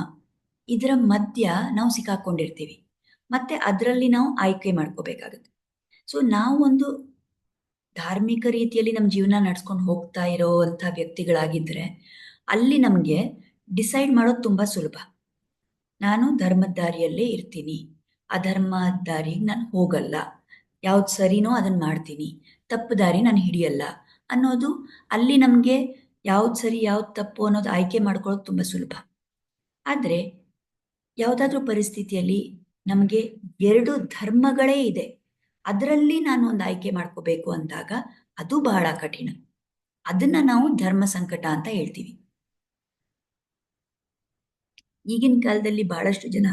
ಇದರ ಮಧ್ಯ ನಾವು ಸಿಕ್ಕಾಕೊಂಡಿರ್ತೀವಿ. ಮತ್ತೆ ಅದರಲ್ಲಿ ನಾವು ಆಯ್ಕೆ ಮಾಡ್ಕೋಬೇಕಾಗುತ್ತೆ. ಸೊ ನಾವು ಒಂದು ಧಾರ್ಮಿಕ ರೀತಿಯಲ್ಲಿ ನಮ್ಮ ಜೀವನ ನಡ್ಸ್ಕೊಂಡು ಹೋಗ್ತಾ ಇರೋವಂಥ ವ್ಯಕ್ತಿಗಳಾಗಿದ್ದರೆ ಅಲ್ಲಿ ನಮಗೆ ಡಿಸೈಡ್ ಮಾಡೋದು ತುಂಬ ಸುಲಭ. ನಾನು ಧರ್ಮದ ದಾರಿಯಲ್ಲೇ ಇರ್ತೀನಿ. ಅಧರ್ಮ ದಾರಿಗೆ ನಾನು ಹೋಗಲ್ಲ. ಯಾವ್ದು ಸರಿನೋ ಅದನ್ನು ಮಾಡ್ತೀನಿ. ತಪ್ಪು ದಾರಿ ನಾನು ಹಿಡಿಯಲ್ಲ ಅನ್ನೋದು ಅಲ್ಲಿ ನಮಗೆ ಯಾವ್ದು ಸರಿ, ಯಾವ್ದು ತಪ್ಪು ಅನ್ನೋದು ಆಯ್ಕೆ ಮಾಡ್ಕೊಳ್ಳೋದು ತುಂಬ ಸುಲಭ. ಆದರೆ ಯಾವುದಾದ್ರೂ ಪರಿಸ್ಥಿತಿಯಲ್ಲಿ ನಮಗೆ ಎರಡು ಧರ್ಮಗಳೇ ಇದೆ. ಅದರಲ್ಲಿ ನಾನು ಒಂದು ಆಯ್ಕೆ ಮಾಡ್ಕೋಬೇಕು ಅಂದಾಗ ಅದು ಬಹಳ ಕಠಿಣ. ಅದನ್ನ ನಾವು ಧರ್ಮ ಸಂಕಟ ಅಂತ ಹೇಳ್ತೀವಿ. ಈಗಿನ ಕಾಲದಲ್ಲಿ ಬಹಳಷ್ಟು ಜನ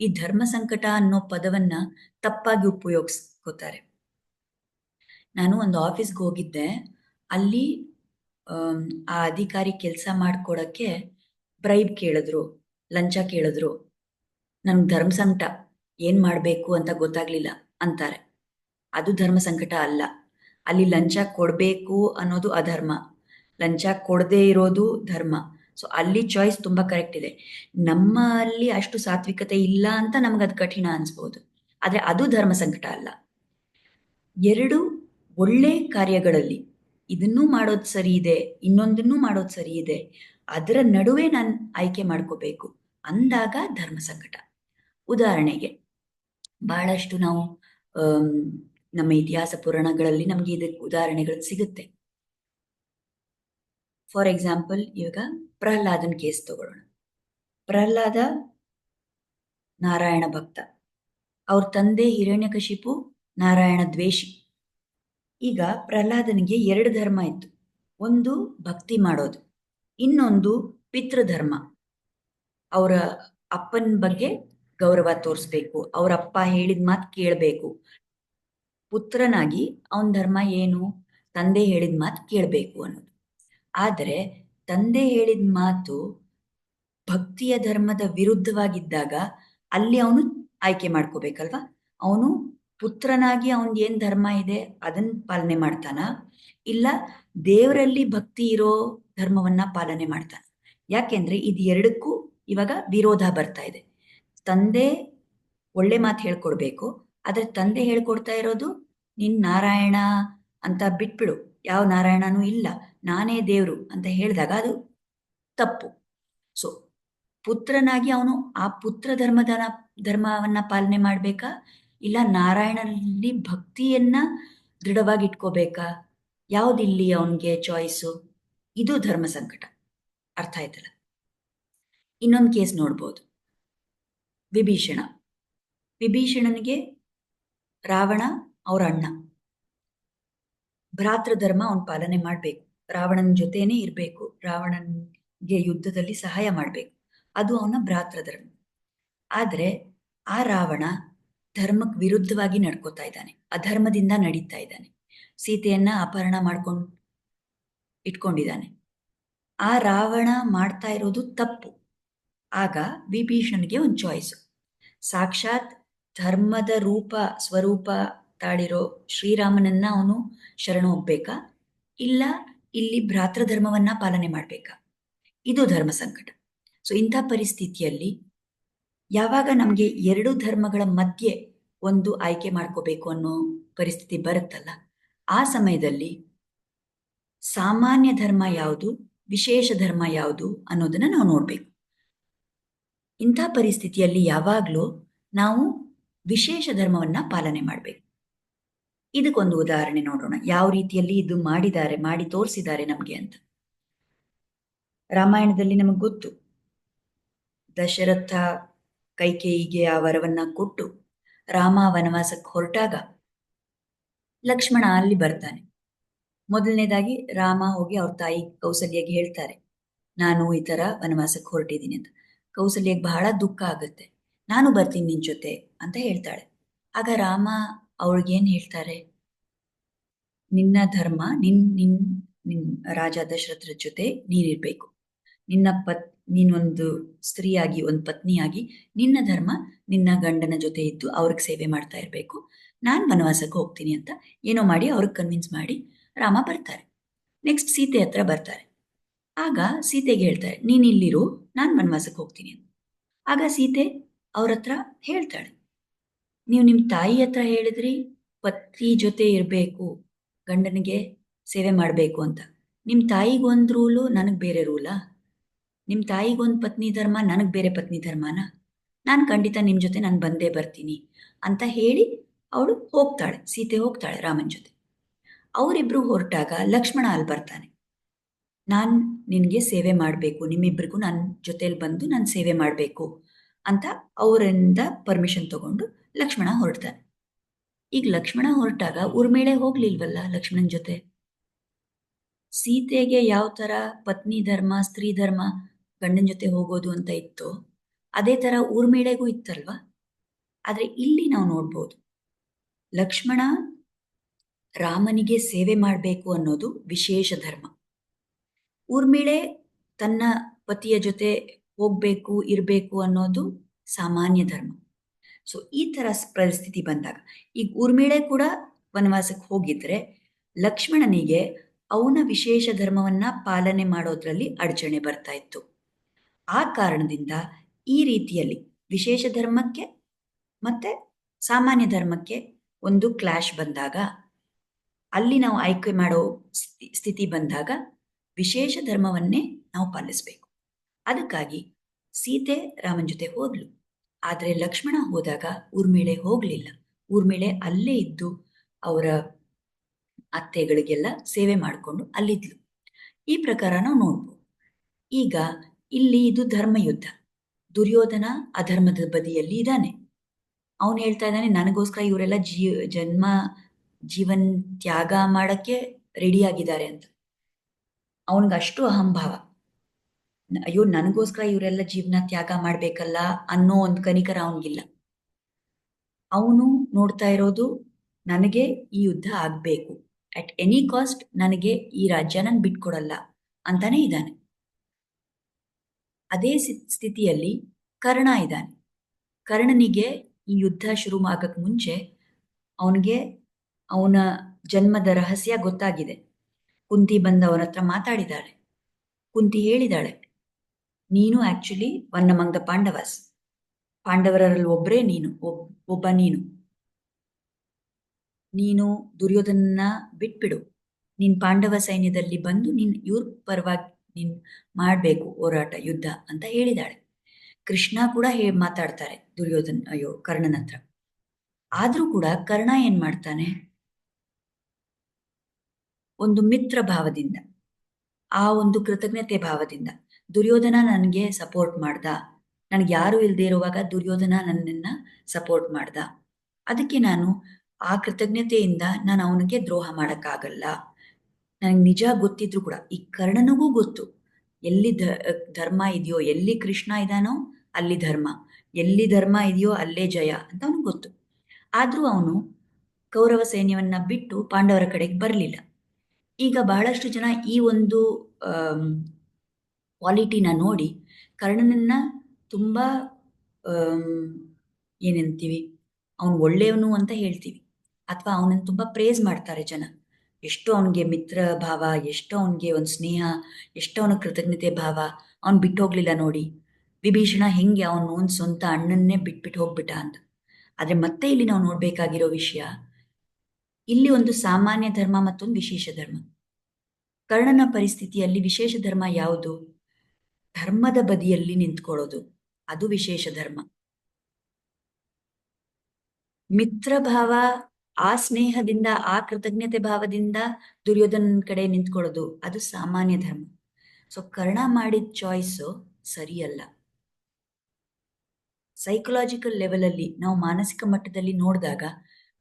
ಈ ಧರ್ಮ ಸಂಕಟ ಅನ್ನೋ ಪದವನ್ನ ತಪ್ಪಾಗಿ ಉಪಯೋಗಿಸ್ಕೋತಾರೆ. ನಾನು ಒಂದು ಆಫೀಸ್ಗೆ ಹೋಗಿದ್ದೆ. ಅಲ್ಲಿ ಆ ಅಧಿಕಾರಿ ಕೆಲಸ ಮಾಡ್ಕೊಡಕ್ಕೆ ಬ್ರೈಬ್ ಕೇಳಿದ್ರು, ಲಂಚ ಕೇಳಿದ್ರು. ನನ್ಗೆ ಧರ್ಮ ಸಂಕಟ, ಏನ್ ಮಾಡಬೇಕು ಅಂತ ಗೊತ್ತಾಗ್ಲಿಲ್ಲ ಅಂತಾರೆ. ಅದು ಧರ್ಮ ಸಂಕಟ ಅಲ್ಲ. ಅಲ್ಲಿ ಲಂಚ ಕೊಡಬೇಕು ಅನ್ನೋದು ಅಧರ್ಮ. ಲಂಚ ಕೊಡದೇ ಇರೋದು ಧರ್ಮ. ಸೊ ಅಲ್ಲಿ ಚಾಯ್ಸ್ ತುಂಬ ಕರೆಕ್ಟ್ ಇದೆ. ನಮ್ಮಲ್ಲಿ ಅಷ್ಟು ಸಾತ್ವಿಕತೆ ಇಲ್ಲ ಅಂತ ನಮ್ಗೆ ಅದು ಕಠಿಣ ಅನ್ಸ್ಬೋದು. ಆದರೆ ಅದು ಧರ್ಮ ಸಂಕಟ ಅಲ್ಲ. ಎರಡು ಒಳ್ಳೆ ಕಾರ್ಯಗಳಲ್ಲಿ ಇದನ್ನೂ ಮಾಡೋದು ಸರಿ ಇದೆ, ಇನ್ನೊಂದನ್ನು ಮಾಡೋದು ಸರಿ ಇದೆ, ಅದರ ನಡುವೆ ನಾನು ಆಯ್ಕೆ ಮಾಡ್ಕೋಬೇಕು ಅಂದಾಗ ಧರ್ಮ ಸಂಕಟ. ಉದಾಹರಣೆಗೆ, ಬಹಳಷ್ಟು ನಾವು ನಮ್ಮ ಇತಿಹಾಸ ಪುರಾಣಗಳಲ್ಲಿ ನಮಗೆ ಇದಕ್ಕೆ ಉದಾಹರಣೆಗಳು ಸಿಗುತ್ತೆ. ಫಾರ್ ಎಕ್ಸಾಂಪಲ್ ಇವಾಗ ಪ್ರಹ್ಲಾದನ್ ಕೇಸ್ ತಗೊಳ್ಳೋಣ. ಪ್ರಹ್ಲಾದ ನಾರಾಯಣ ಭಕ್ತ. ಅವ್ರ ತಂದೆ ಹಿರಣ್ಯಕಶಿಪು ನಾರಾಯಣ ದ್ವೇಷಿ. ಈಗ ಪ್ರಹ್ಲಾದನಿಗೆ ಎರಡು ಧರ್ಮ ಇತ್ತು. ಒಂದು ಭಕ್ತಿ ಮಾಡೋದು, ಇನ್ನೊಂದು ಪಿತೃಧರ್ಮ. ಅವರ ಅಪ್ಪನ ಬಗ್ಗೆ ಗೌರವ ತೋರಿಸ್ಬೇಕು, ಅವರ ಅಪ್ಪ ಹೇಳಿದ ಮಾತು ಕೇಳಬೇಕು. ಪುತ್ರನಾಗಿ ಅವನ ಧರ್ಮ ಏನು, ತಂದೆ ಹೇಳಿದ ಮಾತು ಕೇಳಬೇಕು ಅನ್ನೋದು. ಆದರೆ ತಂದೆ ಹೇಳಿದ ಮಾತು ಭಕ್ತಿಯ ಧರ್ಮದ ವಿರುದ್ಧವಾಗಿದ್ದಾಗ ಅಲ್ಲಿ ಅವನು ಆಯ್ಕೆ ಮಾಡ್ಕೋಬೇಕಲ್ವಾ? ಅವನು ಪುತ್ರನಾಗಿ ಅವನ್ ಏನ್ ಧರ್ಮ ಇದೆ ಅದನ್ನ ಪಾಲನೆ ಮಾಡ್ತಾನ. ಇಲ್ಲ, ದೇವರಲ್ಲಿ ಭಕ್ತಿ ಇರೋ ಧರ್ಮವನ್ನ ಪಾಲನೆ ಮಾಡ್ತಾನ. ಯಾಕೆಂದ್ರೆ ಇದು ಎರಡಕ್ಕೂ ಇವಾಗ ವಿರೋಧ ಬರ್ತಾ ಇದೆ. ತಂದೆ ಒಳ್ಳೆ ಮಾತು ಹೇಳ್ಕೊಡ್ಬೇಕು, ಆದ್ರೆ ತಂದೆ ಹೇಳ್ಕೊಡ್ತಾ ಇರೋದು, ನಿನ್ ನಾರಾಯಣ ಅಂತ ಬಿಟ್ಬಿಡು. ಯಾವ ನಾರಾಯಣನೂ ಇಲ್ಲ, ನಾನೇ ದೇವ್ರು ಅಂತ ಹೇಳಿದಾಗ ಅದು ತಪ್ಪು. ಸೊ ಪುತ್ರನಾಗಿ ಅವನು ಆ ಪುತ್ರ ಧರ್ಮದ ಧರ್ಮವನ್ನ ಪಾಲನೆ ಮಾಡ್ಬೇಕಾ? ಇಲ್ಲ ನಾರಾಯಣನಲ್ಲಿ ಭಕ್ತಿಯನ್ನ ದೃಢವಾಗಿ ಇಟ್ಕೋಬೇಕಾ ಯಾವ್ದಿಲ್ಲಿ ಅವನಿಗೆ ಚಾಯ್ಸು ಇದು ಧರ್ಮ ಸಂಕಟ. ಅರ್ಥ ಆಯ್ತಲ್ಲ? ಇನ್ನೊಂದು ಕೇಸ್ ನೋಡ್ಬೋದು. ವಿಭೀಷಣ. ವಿಭೀಷಣನಿಗೆ ರಾವಣ ಅವ್ರ ಅಣ್ಣ. ಭ್ರಾತೃ ಧರ್ಮ ಅವನ್ ಪಾಲನೆ ಮಾಡ್ಬೇಕು. ರಾವಣನ ಜೊತೆನೇ ಇರಬೇಕು. ರಾವಣನ್ಗೆ ಯುದ್ಧದಲ್ಲಿ ಸಹಾಯ ಮಾಡ್ಬೇಕು. ಅದು ಅವನ ಭ್ರಾತೃಧರ್ಮ ಧರ್ಮ. ಆದ್ರೆ ಆ ರಾವಣ ಧರ್ಮಕ್ಕೆ ವಿರುದ್ಧವಾಗಿ ನಡ್ಕೋತಾ ಇದ್ದಾನೆ. ಅಧರ್ಮದಿಂದ ನಡೀತಾ ಇದ್ದಾನೆ. ಸೀತೆಯನ್ನ ಅಪಹರಣ ಮಾಡ್ಕೊಂಡು ಇಟ್ಕೊಂಡಿದ್ದಾನೆ. ಆ ರಾವಣ ಮಾಡ್ತಾ ಇರೋದು ತಪ್ಪು. ಆಗ ವಿಭೀಷಣನಿಗೆ ಒಂದು ಚಾಯ್ಸ್ ಸಾಕ್ಷಾತ್ ಧರ್ಮದ ರೂಪ, ಸ್ವರೂಪ ತಾಳಿರೋ ಶ್ರೀರಾಮನನ್ನ ಅವನು ಶರಣ ಹೋಗ್ಬೇಕಾ? ಇಲ್ಲ, ಇಲ್ಲಿ ಭ್ರಾತೃಧರ್ಮವನ್ನ ಪಾಲನೆ ಮಾಡ್ಬೇಕಾ? ಇದು ಧರ್ಮ ಸಂಕಟ. ಸೊ ಇಂಥ ಪರಿಸ್ಥಿತಿಯಲ್ಲಿ ಯಾವಾಗ ನಮಗೆ ಎರಡು ಧರ್ಮಗಳ ಮಧ್ಯೆ ಒಂದು ಆಯ್ಕೆ ಮಾಡ್ಕೋಬೇಕು ಅನ್ನೋ ಪರಿಸ್ಥಿತಿ ಬರುತ್ತಲ್ಲ, ಆ ಸಮಯದಲ್ಲಿ ಸಾಮಾನ್ಯ ಧರ್ಮ ಯಾವುದು, ವಿಶೇಷ ಧರ್ಮ ಯಾವುದು ಅನ್ನೋದನ್ನ ನಾವು ನೋಡಬೇಕು. ಇಂಥ ಪರಿಸ್ಥಿತಿಯಲ್ಲಿ ಯಾವಾಗಲೂ ನಾವು ವಿಶೇಷ ಧರ್ಮವನ್ನ ಪಾಲನೆ ಮಾಡಬೇಕು. ಇದಕ್ಕೊಂದು ಉದಾಹರಣೆ ನೋಡೋಣ. ಯಾವ ರೀತಿಯಲ್ಲಿ ಇದು ಮಾಡಿದ್ದಾರೆ, ಮಾಡಿ ತೋರಿಸಿದ್ದಾರೆ ನಮಗೆ ಅಂತ. ರಾಮಾಯಣದಲ್ಲಿ ನಮಗೆ ಗೊತ್ತು. ದಶರಥ ಕೈಕೇಯಿಗೆ ಆ ವರವನ್ನ ಕೊಟ್ಟು ರಾಮ ವನವಾಸಕ್ಕೆ ಹೊರಟಾಗ ಲಕ್ಷ್ಮಣ ಅಲ್ಲಿ ಬರ್ತಾನೆ. ಮೊದಲನೇದಾಗಿ ರಾಮ ಹೋಗಿ ಅವ್ರ ತಾಯಿ ಕೌಸಲ್ಯಗೆ ಹೇಳ್ತಾರೆ, ನಾನು ಈ ತರ ವನವಾಸಕ್ಕೆ ಹೊರಟಿದ್ದೀನಿ ಅಂತ. ಕೌಸಲ್ಯಕ್ಕೆ ಬಹಳ ದುಃಖ ಆಗುತ್ತೆ. ನಾನು ಬರ್ತೀನಿ ನಿನ್ ಜೊತೆ ಅಂತ ಹೇಳ್ತಾಳೆ. ಆಗ ರಾಮ ಅವಳಿಗೇನ್ ಹೇಳ್ತಾರೆ? ನಿನ್ನ ಧರ್ಮ, ನಿನ್ ನಿನ್ ನಿನ್ ರಾಜ ದಶರಥರ ಜೊತೆ ನೀನಿರ್ಬೇಕು ನಿನ್ನ ಪತ್ ನೀನೊಂದು ಸ್ತ್ರೀಯಾಗಿ, ಒಂದು ಪತ್ನಿಯಾಗಿ, ನಿನ್ನ ಧರ್ಮ, ನಿನ್ನ ಗಂಡನ ಜೊತೆ ಇದ್ದು ಅವ್ರಿಗೆ ಸೇವೆ ಮಾಡ್ತಾ ಇರಬೇಕು. ನಾನು ವನವಾಸಕ್ಕೆ ಹೋಗ್ತೀನಿ ಅಂತ ಏನೋ ಮಾಡಿ ಅವ್ರಿಗೆ ಕನ್ವಿನ್ಸ್ ಮಾಡಿ ರಾಮ ಬರ್ತಾರೆ. ನೆಕ್ಸ್ಟ್ ಸೀತೆ ಹತ್ರ ಬರ್ತಾರೆ. ಆಗ ಸೀತೆಗೆ ಹೇಳ್ತಾರೆ, ನೀನು ಇಲ್ಲಿರು, ನಾನು ವನವಾಸಕ್ಕೆ ಹೋಗ್ತೀನಿ ಅಂತ. ಆಗ ಸೀತೆ ಅವ್ರ ಹತ್ರ ಹೇಳ್ತಾಳೆ, ನೀವು ನಿಮ್ಮ ತಾಯಿ ಹತ್ರ ಹೇಳಿದ್ರಿ, ಪತ್ನಿ ಜೊತೆ ಇರಬೇಕು, ಗಂಡನಿಗೆ ಸೇವೆ ಮಾಡಬೇಕು ಅಂತ. ನಿಮ್ಮ ತಾಯಿಗೊಂದು ರೂಲು, ನನಗೆ ಬೇರೆ ರೂಲಾ? ನಿಮ್ಮ ತಾಯಿಗೊಂದು ಪತ್ನಿ ಧರ್ಮ, ನನಗೆ ಬೇರೆ ಪತ್ನಿ ಧರ್ಮನ? ನಾನು ಖಂಡಿತ ನಿಮ್ಮ ಜೊತೆ ನಾನು ಬಂದೇ ಬರ್ತೀನಿ ಅಂತ ಹೇಳಿ ಅವಳು ಹೋಗ್ತಾಳೆ, ಸೀತೆ ಹೋಗ್ತಾಳೆ ರಾಮನ ಜೊತೆ. ಅವರಿಬ್ರು ಹೊರಟಾಗ ಲಕ್ಷ್ಮಣ ಅಲ್ಲಿ ಬರ್ತಾನೆ. ನಾನು ನಿನಗೆ ಸೇವೆ ಮಾಡಬೇಕು, ನಿಮ್ಮಿಬ್ರಿಗೂ ನನ್ನ ಜೊತೆಯಲ್ಲಿ ಬಂದು ನಾನು ಸೇವೆ ಮಾಡಬೇಕು ಅಂತ ಅವರಿಂದ ಪರ್ಮಿಷನ್ ತಗೊಂಡು ಲಕ್ಷ್ಮಣ ಹೊರಡ್ತಾನೆ. ಈಗ ಲಕ್ಷ್ಮಣ ಹೊರಟಾಗ ಉರ್ಮೇಳೆ ಹೋಗ್ಲಿಲ್ವಲ್ಲ ಲಕ್ಷ್ಮಣನ ಜೊತೆ? ಸೀತೆಗೆ ಯಾವ ತರ ಪತ್ನಿ ಧರ್ಮ, ಸ್ತ್ರೀ ಧರ್ಮ ಗಂಡನ ಜೊತೆ ಹೋಗೋದು ಅಂತ ಇತ್ತು. ಅದೇ ತರ ಊರ್ಮಿಳೆಗೂ ಇತ್ತಲ್ವಾ? ಆದ್ರೆ ಇಲ್ಲಿ ನಾವು ನೋಡ್ಬೋದು. ಲಕ್ಷ್ಮಣ ರಾಮನಿಗೆ ಸೇವೆ ಮಾಡಬೇಕು ಅನ್ನೋದು ವಿಶೇಷ ಧರ್ಮ. ಊರ್ಮಿಳೆ ತನ್ನ ಪತಿಯ ಜೊತೆ ಹೋಗ್ಬೇಕು, ಇರಬೇಕು ಅನ್ನೋದು ಸಾಮಾನ್ಯ ಧರ್ಮ. ಸೊ ಈ ತರ ಪರಿಸ್ಥಿತಿ ಬಂದಾಗ, ಈಗ ಊರ್ಮಿಳೆ ಕೂಡ ವನವಾಸಕ್ಕೆ ಹೋಗಿದ್ರೆ ಲಕ್ಷ್ಮಣನಿಗೆ ಅವನ ವಿಶೇಷ ಧರ್ಮವನ್ನ ಪಾಲನೆ ಮಾಡೋದ್ರಲ್ಲಿ ಅಡಚಣೆ ಬರ್ತಾ ಇತ್ತು. ಆ ಕಾರಣದಿಂದ ಈ ರೀತಿಯಲ್ಲಿ ವಿಶೇಷ ಧರ್ಮಕ್ಕೆ ಮತ್ತೆ ಸಾಮಾನ್ಯ ಧರ್ಮಕ್ಕೆ ಒಂದು ಕ್ಲಾಶ್ ಬಂದಾಗ, ಅಲ್ಲಿ ನಾವು ಆಯ್ಕೆ ಮಾಡೋ ಸ್ಥಿತಿ ಬಂದಾಗ ವಿಶೇಷ ಧರ್ಮವನ್ನೇ ನಾವು ಪಾಲಿಸಬೇಕು. ಅದಕ್ಕಾಗಿ ಸೀತೆ ರಾಮನ ಜೊತೆ ಹೋದ್ಲು. ಆದರೆ ಲಕ್ಷ್ಮಣ ಹೋದಾಗ ಊರ್ಮಿಳೆ ಹೋಗಲಿಲ್ಲ. ಊರ್ಮಿಳೆ ಅಲ್ಲೇ ಇದ್ದು ಅವರ ಅತ್ತೆಗಳಿಗೆಲ್ಲ ಸೇವೆ ಮಾಡಿಕೊಂಡು ಅಲ್ಲಿದ್ಲು. ಈ ಪ್ರಕಾರ ನಾವು ನೋಡ್ಬೋದು. ಈಗ ಇಲ್ಲಿ ಇದು ಧರ್ಮಯುದ್ಧ. ದುರ್ಯೋಧನ ಅಧರ್ಮದ ಬದಿಯಲ್ಲಿ ಇದ್ದಾನೆ. ಅವನು ಹೇಳ್ತಾ ಇದ್ದಾನೆ, ನನಗೋಸ್ಕರ ಇವರೆಲ್ಲ ಜೀ ಜನ್ಮ, ಜೀವನ್ ತ್ಯಾಗ ಮಾಡಕ್ಕೆ ರೆಡಿಯಾಗಿದ್ದಾರೆ ಅಂತ. ಅವನಿಗೆ ಅಷ್ಟು ಅಹಂಭಾವ. ಅಯ್ಯೋ, ನನಗೋಸ್ಕರ ಇವರೆಲ್ಲ ಜೀವನ ತ್ಯಾಗ ಮಾಡ್ಬೇಕಲ್ಲ ಅನ್ನೋ ಒಂದು ಕನಿಕರ ಅವನಿಗಿಲ್ಲ. ಅವನು ನೋಡ್ತಾ ಇರೋದು, ನನಗೆ ಈ ಯುದ್ಧ ಆಗ್ಬೇಕು. ಅಟ್ ಎನಿ ಕಾಸ್ಟ್ ನನಗೆ ಈ ರಾಜ್ಯ ನಾನು ಬಿಟ್ಕೊಡಲ್ಲ ಅಂತಾನೆ ಇದ್ದಾನೆ. ಅದೇ ಸ್ಥಿತಿಯಲ್ಲಿ ಕರ್ಣ ಇದ್ದಾನೆ. ಕರ್ಣನಿಗೆ ಈ ಯುದ್ಧ ಶುರು ಆಗಕ್ ಮುಂಚೆ ಅವನಿಗೆ ಅವನ ಜನ್ಮದ ರಹಸ್ಯ ಗೊತ್ತಾಗಿದೆ. ಕುಂತಿ ಬಂದ ಅವನ ಹತ್ರ ಮಾತಾಡಿದಾಳೆ. ಕುಂತಿ ಹೇಳಿದಾಳೆ, ನೀನು actually one among the Pandavas. ಪಾಂಡವರಲ್ಲಿ ಒಬ್ಬರೇ ನೀನು ಒಬ್ಬ ನೀನು. ನೀನು ದುರ್ಯೋಧನನ್ನ ಬಿಟ್ಬಿಡು. ನೀನ್ ಪಾಂಡವ ಸೈನ್ಯದಲ್ಲಿ ಬಂದು ನೀನ್ ಇವ್ರ ಪರವಾಗಿ ನೀನ್ ಮಾಡಬೇಕು ಹೋರಾಟ, ಯುದ್ಧ ಅಂತ ಹೇಳಿದಾಳೆ ಕೃಷ್ಣ ಕೂಡ ಹೇ ಮಾತಾಡ್ತಾರೆ ದುರ್ಯೋಧನ್, ಅಯ್ಯೋ, ಕರ್ಣನ ಹತ್ರ. ಆದ್ರೂ ಕೂಡ ಕರ್ಣ ಏನ್ ಮಾಡ್ತಾನೆ? ಒಂದು ಮಿತ್ರ ಭಾವದಿಂದ, ಆ ಒಂದು ಕೃತಜ್ಞತೆ ಭಾವದಿಂದ, ದುರ್ಯೋಧನ ನನಗೆ ಸಪೋರ್ಟ್ ಮಾಡ್ದ. ನನಗೆ ಯಾರು ಇಲ್ಲದೆ ಇರುವಾಗ ದುರ್ಯೋಧನ ನನ್ನನ್ನ ಸಪೋರ್ಟ್ ಮಾಡ್ದ. ಅದಕ್ಕೆ ನಾನು ಆ ಕೃತಜ್ಞತೆಯಿಂದ ನಾನು ಅವನಿಗೆ ದ್ರೋಹ ಮಾಡಕ್ಕಾಗಲ್ಲ. ನನಗೆ ನಿಜ ಗೊತ್ತಿದ್ರು ಕೂಡ, ಈ ಕರ್ಣನಿಗೂ ಗೊತ್ತು. ಎಲ್ಲಿ ಧರ್ಮ ಇದೆಯೋ, ಎಲ್ಲಿ ಕೃಷ್ಣ ಇದ್ದಾನೋ ಅಲ್ಲಿ ಧರ್ಮ. ಎಲ್ಲಿ ಧರ್ಮ ಇದೆಯೋ ಅಲ್ಲೇ ಜಯ ಅಂತ ಅವನಿಗೆ ಗೊತ್ತು. ಆದ್ರೂ ಅವನು ಕೌರವ ಸೈನ್ಯವನ್ನ ಬಿಟ್ಟು ಪಾಂಡವರ ಕಡೆಗೆ ಬರಲಿಲ್ಲ. ಈಗ ಬಹಳಷ್ಟು ಜನ ಈ ಒಂದು ಕ್ವಾಲಿಟಿನ ನೋಡಿ ಕರ್ಣನನ್ನ ತುಂಬಾ ಏನಂತೀವಿ ಅವನು ಒಳ್ಳೆಯವನು ಅಂತ ಹೇಳ್ತೀವಿ. ಅಥವಾ ಅವನನ್ನು ತುಂಬಾ ಪ್ರೇಸ್ ಮಾಡ್ತಾರೆ ಜನ. ಎಷ್ಟು ಅವನಿಗೆ ಮಿತ್ರ ಭಾವ, ಎಷ್ಟು ಅವನಿಗೆ ಒಂದು ಸ್ನೇಹ, ಎಷ್ಟು ಅವನ ಕೃತಜ್ಞತೆ ಭಾವ, ಅವ್ನು ಬಿಟ್ಟು ಹೋಗ್ಲಿಲ್ಲ ನೋಡಿ. ವಿಭೀಷಣ ಹೆಂಗೆ ಅವನು ಒಂದು ಸ್ವಂತ ಅಣ್ಣನ್ನೇ ಬಿಟ್ಬಿಟ್ಟು ಹೋಗ್ಬಿಟ್ಟ ಅಂತ ಆದರೆ ಮತ್ತೆ ಇಲ್ಲಿ ನಾವು ನೋಡಬೇಕಾಗಿರೋ ವಿಷಯ, ಇಲ್ಲಿ ಒಂದು ಸಾಮಾನ್ಯ ಧರ್ಮ ಮತ್ತೊಂದು ವಿಶೇಷ ಧರ್ಮ. ಕರ್ಣನ ಪರಿಸ್ಥಿತಿಯಲ್ಲಿ ವಿಶೇಷ ಧರ್ಮ ಯಾವುದು? ಧರ್ಮದ ಬದಿಯಲ್ಲಿ ನಿಂತ್ಕೊಳ್ಳೋದು. ಅದು ವಿಶೇಷ ಧರ್ಮ. ಮಿತ್ರ ಭಾವ ಆ ಸ್ನೇಹದಿಂದ, ಆ ಕೃತಜ್ಞತೆ ಭಾವದಿಂದ ದುರ್ಯೋಧನ ಕಡೆ ನಿಂತ್ಕೊಳ್ಳೋದು, ಅದು ಸಾಮಾನ್ಯ ಧರ್ಮ. ಸೊ ಕರ್ಣ ಮಾಡಿದ ಚಾಯ್ಸು ಸರಿಯಲ್ಲ. ಸೈಕಲಾಜಿಕಲ್ ಲೆವೆಲಲ್ಲಿ ನಾವು ಮಾನಸಿಕ ಮಟ್ಟದಲ್ಲಿ ನೋಡಿದಾಗ,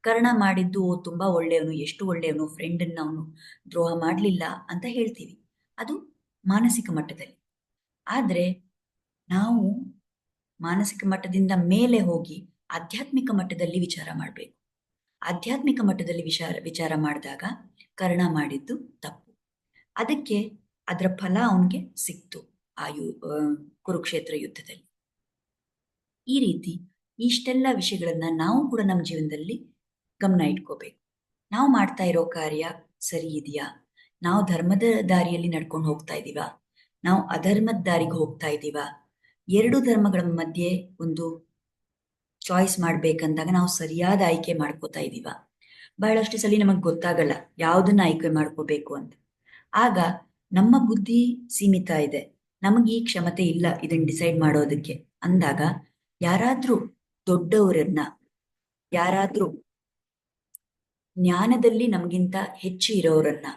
ಕರ್ಣ ಮಾಡಿದ್ದು ತುಂಬಾ ಒಳ್ಳೆಯವನು, ಎಷ್ಟು ಒಳ್ಳೆಯವನು ಫ್ರೆಂಡ್ ಅವನು ದ್ರೋಹ ಮಾಡಲಿಲ್ಲ ಅಂತ ಹೇಳ್ತೀವಿ. ಅದು ಮಾನಸಿಕ ಮಟ್ಟದಲ್ಲಿ. ಆದ್ರೆ, ನಾವು ಮಾನಸಿಕ ಮಟ್ಟದಿಂದ ಮೇಲೆ ಹೋಗಿ ಆಧ್ಯಾತ್ಮಿಕ ಮಟ್ಟದಲ್ಲಿ ವಿಚಾರ ಮಾಡಬೇಕು. ಆಧ್ಯಾತ್ಮಿಕ ಮಟ್ಟದಲ್ಲಿ ವಿಚಾರ ವಿಚಾರ ಮಾಡಿದಾಗ ಕರ್ಣ ಮಾಡಿದ್ದು ತಪ್ಪು. ಅದಕ್ಕೆ ಅದರ ಫಲ ಅವನಿಗೆ ಸಿಕ್ತು ಆ ಯು ಕುರುಕ್ಷೇತ್ರ ಯುದ್ಧದಲ್ಲಿ. ಈ ರೀತಿ ಇಷ್ಟೆಲ್ಲ ವಿಷಯಗಳನ್ನ ನಾವು ಕೂಡ ನಮ್ಮ ಜೀವನದಲ್ಲಿ ಗಮನ ಇಟ್ಕೋಬೇಕು. ನಾವು ಮಾಡ್ತಾ ಇರೋ ಕಾರ್ಯ ಸರಿ ಇದೆಯಾ? ನಾವು ಧರ್ಮದ ದಾರಿಯಲ್ಲಿ ನಡ್ಕೊಂಡು ಹೋಗ್ತಾ ಇದ್ದೀವಾ? ನಾವು ಅಧರ್ಮದ ದಾರಿಗೆ ಹೋಗ್ತಾ ಇದ್ದೀವಾ? ಎರಡು ಧರ್ಮಗಳ ಮಧ್ಯೆ ಒಂದು ಚಾಯ್ಸ್ ಮಾಡ್ಬೇಕಂದಾಗ ನಾವು ಸರಿಯಾದ ಆಯ್ಕೆ ಮಾಡ್ಕೋತಾ ಇದೀವ ಬಹಳಷ್ಟು ಸಲ ನಮಗೆ ಗೊತ್ತಾಗಲ್ಲ ಯಾವ್ದನ್ನ ಆಯ್ಕೆ ಮಾಡ್ಕೋಬೇಕು ಅಂತ. ಆಗ ನಮ್ಮ ಬುದ್ಧಿ ಸೀಮಿತ ಇದೆ. ನಮಗೆ ಈ ಕ್ಷಮತೆ ಇಲ್ಲ ಇದನ್ನ ಡಿಸೈಡ್ ಮಾಡೋದಕ್ಕೆ. ಅಂದಾಗ ಯಾರಾದ್ರೂ ದೊಡ್ಡವರನ್ನ, ಯಾರಾದ್ರೂ ಜ್ಞಾನದಲ್ಲಿ ನಮಗಿಂತ ಹೆಚ್ಚು ಇರೋರನ್ನ,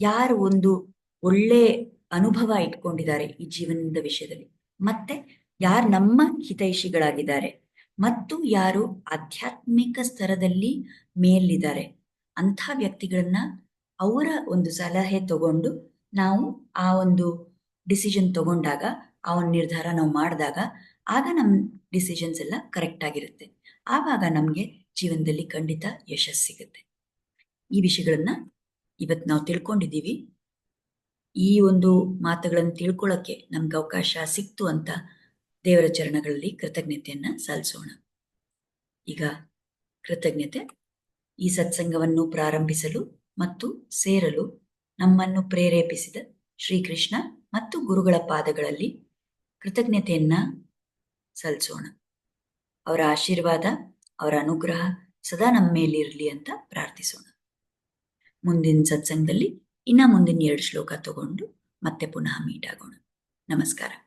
ಯಾರು ಒಂದು ಒಳ್ಳೆ ಅನುಭವ ಇಟ್ಕೊಂಡಿದ್ದಾರೆ ಈ ಜೀವನದ ವಿಷಯದಲ್ಲಿ. ಮತ್ತೆ ಯಾರು ನಮ್ಮ ಹಿತೈಷಿಗಳಾಗಿದ್ದಾರೆ ಮತ್ತು ಯಾರು ಆಧ್ಯಾತ್ಮಿಕ ಸ್ತರದಲ್ಲಿ ಮೇಲಿದ್ದಾರೆ. ಅಂಥ ವ್ಯಕ್ತಿಗಳನ್ನ ಅವರ ಒಂದು ಸಲಹೆ ತಗೊಂಡು ನಾವು ಆ ಒಂದು ಡಿಸಿಷನ್ ತಗೊಂಡಾಗ, ಆ ಒಂದು ನಿರ್ಧಾರ ನಾವು ಮಾಡಿದಾಗ ಆಗ ನಮ್ಮ ಡಿಸಿಷನ್ಸ್ ಎಲ್ಲ ಕರೆಕ್ಟ್ ಆಗಿರುತ್ತೆ. ಆವಾಗ ನಮಗೆ ಜೀವನದಲ್ಲಿ ಖಂಡಿತ ಯಶಸ್ಸು ಸಿಗುತ್ತೆ. ಈ ವಿಷಯಗಳನ್ನ ಇವತ್ತು ನಾವು ತಿಳ್ಕೊಂಡಿದ್ದೀವಿ. ಈ ಒಂದು ಮಾತುಗಳನ್ನು ತಿಳ್ಕೊಳ್ಳೋಕ್ಕೆ ನಮ್ಗೆ ಅವಕಾಶ ಸಿಕ್ತು ಅಂತ ದೇವರ ಚರಣಗಳಲ್ಲಿ ಕೃತಜ್ಞತೆಯನ್ನ ಸಲ್ಲಿಸೋಣ ಈಗ ಕೃತಜ್ಞತೆ, ಈ ಸತ್ಸಂಗವನ್ನು ಪ್ರಾರಂಭಿಸಲು ಮತ್ತು ಸೇರಲು ನಮ್ಮನ್ನು ಪ್ರೇರೇಪಿಸಿದ ಶ್ರೀಕೃಷ್ಣ ಮತ್ತು ಗುರುಗಳ ಪಾದಗಳಲ್ಲಿ ಕೃತಜ್ಞತೆಯನ್ನ ಸಲ್ಲಿಸೋಣ ಅವರ ಆಶೀರ್ವಾದ, ಅವರ ಅನುಗ್ರಹ ಸದಾ ನಮ್ಮ ಮೇಲಿರಲಿ ಅಂತ ಪ್ರಾರ್ಥಿಸೋಣ. ಮುಂದಿನ ಸತ್ಸಂಗದಲ್ಲಿ ಇನ್ನ ಮುಂದಿನ ಎರಡು ಶ್ಲೋಕ ತಗೊಂಡು ಮತ್ತೆ ಪುನಃ ಮೀಟ್ ಆಗೋಣ. ನಮಸ್ಕಾರ.